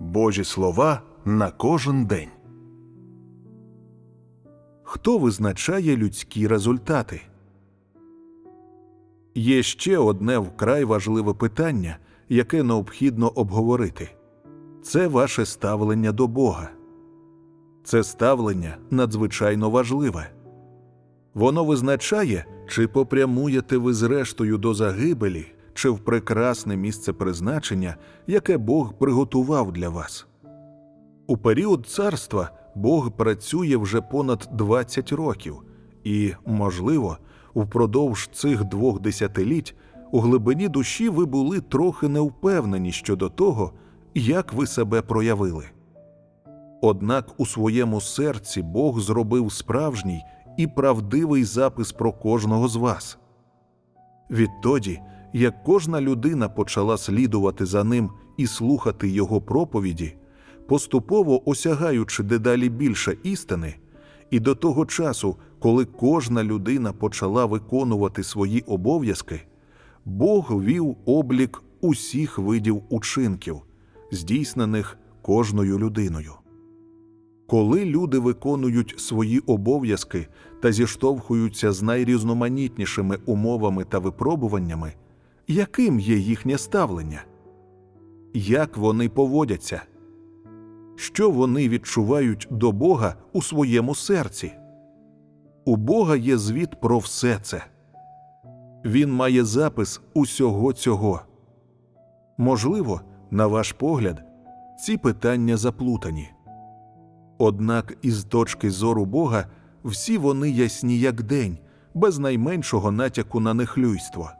Божі слова на кожен день. Хто визначає людські результати? Є ще одне вкрай важливе питання, яке необхідно обговорити це ваше ставлення до Бога. Це ставлення надзвичайно важливе. Воно визначає, чи попрямуєте ви зрештою до загибелі, в прекрасне місце призначення, яке Бог приготував для вас. У період царства Бог працює вже понад 20 років, і, можливо, впродовж цих двох десятиліть у глибині душі ви були трохи невпевнені щодо того, як ви себе проявили. Однак у своєму серці Бог зробив справжній і правдивий запис про кожного з вас. Відтоді, як кожна людина почала слідувати за ним і слухати його проповіді, поступово осягаючи дедалі більше істини, і до того часу, коли кожна людина почала виконувати свої обов'язки, Бог вів облік усіх видів учинків, здійснених кожною людиною. Коли люди виконують свої обов'язки та зіштовхуються з найрізноманітнішими умовами та випробуваннями, яким є їхнє ставлення? Як вони поводяться? Що вони відчувають до Бога у своєму серці? У Бога є звіт про все це. Він має запис усього цього. Можливо, на ваш погляд, ці питання заплутані. Однак із точки зору Бога всі вони ясні як день, без найменшого натяку на нехлюйство.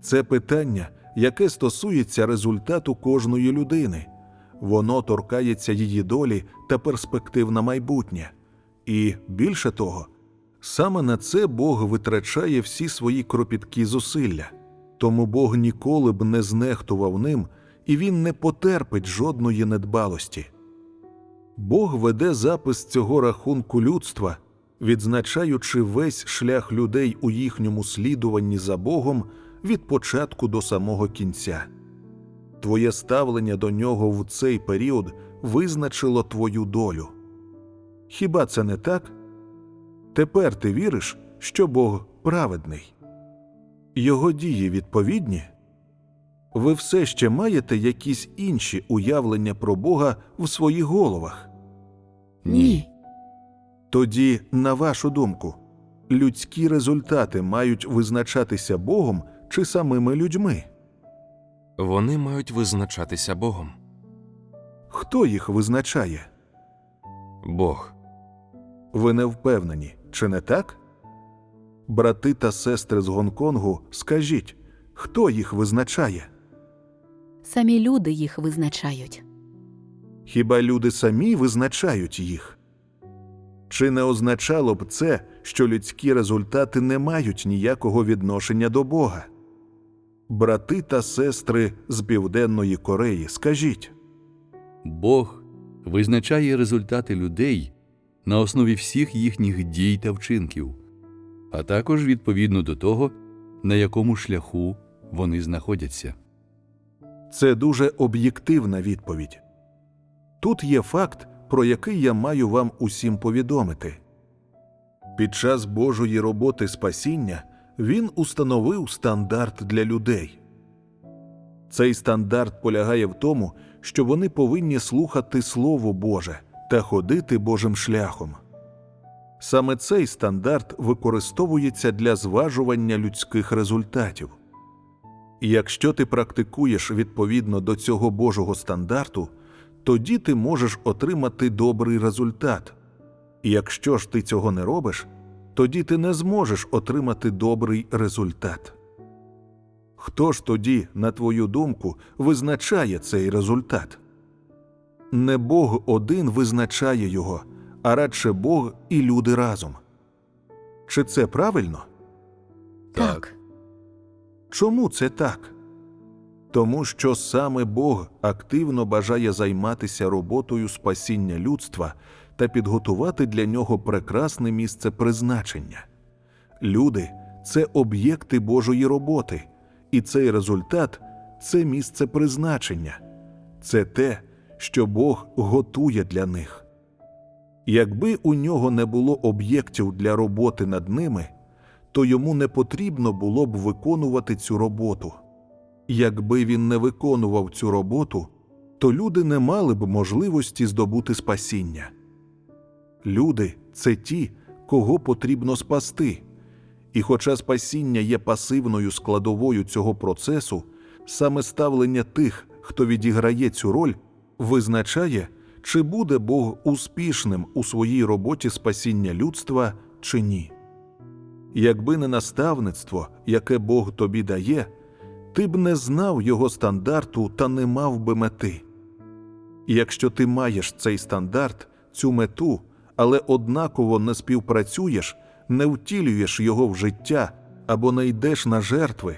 Це питання, яке стосується результату кожної людини, воно торкається її долі та перспектив на майбутнє. І більше того, саме на це Бог витрачає всі свої кропіткі зусилля, тому Бог ніколи б не знехтував ним, і він не потерпить жодної недбалості. Бог веде запис цього рахунку людства, відзначаючи весь шлях людей у їхньому слідуванні за Богом від початку до самого кінця. Твоє ставлення до нього в цей період визначило твою долю. Хіба це не так? Тепер ти віриш, що Бог праведний? Його дії відповідні? Ви все ще маєте якісь інші уявлення про Бога в своїх головах? Ні. Тоді, на вашу думку, людські результати мають визначатися Богом чи самими людьми? Вони мають визначатися Богом. Хто їх визначає? Бог. Ви не впевнені, чи не так? Брати та сестри з Гонконгу, скажіть, хто їх визначає? Самі люди їх визначають. Хіба люди самі визначають їх? Чи не означало б це, що людські результати не мають ніякого відношення до Бога? Брати та сестри з Південної Кореї, скажіть, Бог визначає результати людей на основі всіх їхніх дій та вчинків, а також відповідно до того, на якому шляху вони знаходяться. це дуже об'єктивна відповідь. Тут є факт, про який я маю вам усім повідомити. Під час Божої роботи спасіння він установив стандарт для людей. Цей стандарт полягає в тому, що вони повинні слухати Слово Боже та ходити Божим шляхом. Саме цей стандарт використовується для зважування людських результатів. Якщо ти практикуєш відповідно до цього Божого стандарту, тоді ти можеш отримати добрий результат. Якщо ж ти цього не робиш, тоді ти не зможеш отримати добрий результат. Хто ж тоді, на твою думку, визначає цей результат? Не Бог один визначає його, а радше Бог і люди разом. Чи це правильно? Так. Чому це так? Тому що саме Бог активно бажає займатися роботою спасіння людства та підготувати для нього прекрасне місце призначення. Люди це об'єкти Божої роботи, і цей результат це місце призначення, це те, що Бог готує для них. Якби у нього не було об'єктів для роботи над ними, то йому не потрібно було б виконувати цю роботу. Якби він не виконував цю роботу, то люди не мали б можливості здобути спасіння. Люди це ті, кого потрібно спасти. І хоча спасіння є пасивною складовою цього процесу, саме ставлення тих, хто відіграє цю роль, визначає, чи буде Бог успішним у своїй роботі спасіння людства чи ні. Якби не наставництво, яке Бог тобі дає, ти б не знав його стандарту та не мав би мети. Якщо ти маєш цей стандарт, цю мету, але однаково не співпрацюєш, не втілюєш його в життя або не йдеш на жертви,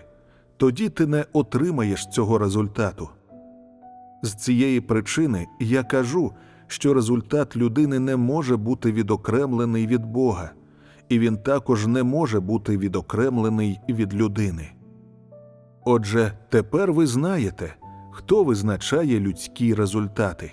тоді ти не отримаєш цього результату. З цієї причини я кажу, що результат людини не може бути відокремлений від Бога, і він також не може бути відокремлений від людини. Отже, тепер ви знаєте, хто визначає людські результати.